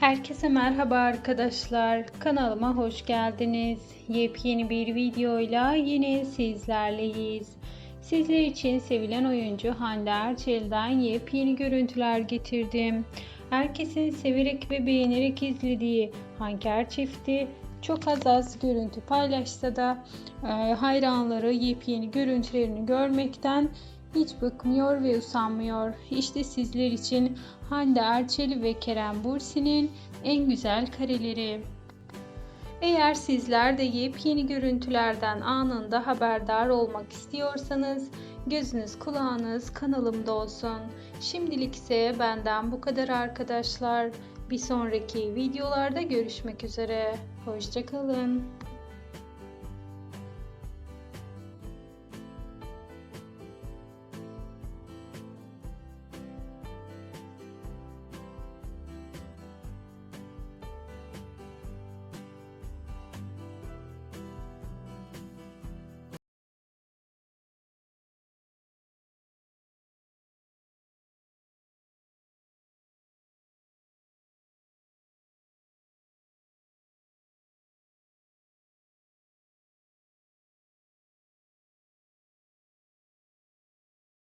Herkese merhaba arkadaşlar. Kanalıma hoş geldiniz. Yepyeni bir videoyla yine sizlerleyiz. Sizler için sevilen oyuncu Hande Erçel'den yepyeni görüntüler getirdim. Herkesin severek ve beğenerek izlediği Hanker çifti çok az az görüntü paylaşsa da e, hayranları yepyeni görüntülerini görmekten hiç bıkmıyor ve usanmıyor. İşte sizler için Hande Erçel ve Kerem Bursi'nin en güzel kareleri. Eğer sizler de yepyeni görüntülerden anında haberdar olmak istiyorsanız gözünüz kulağınız kanalımda olsun. Şimdilik ise benden bu kadar arkadaşlar. Bir sonraki videolarda görüşmek üzere. Hoşçakalın.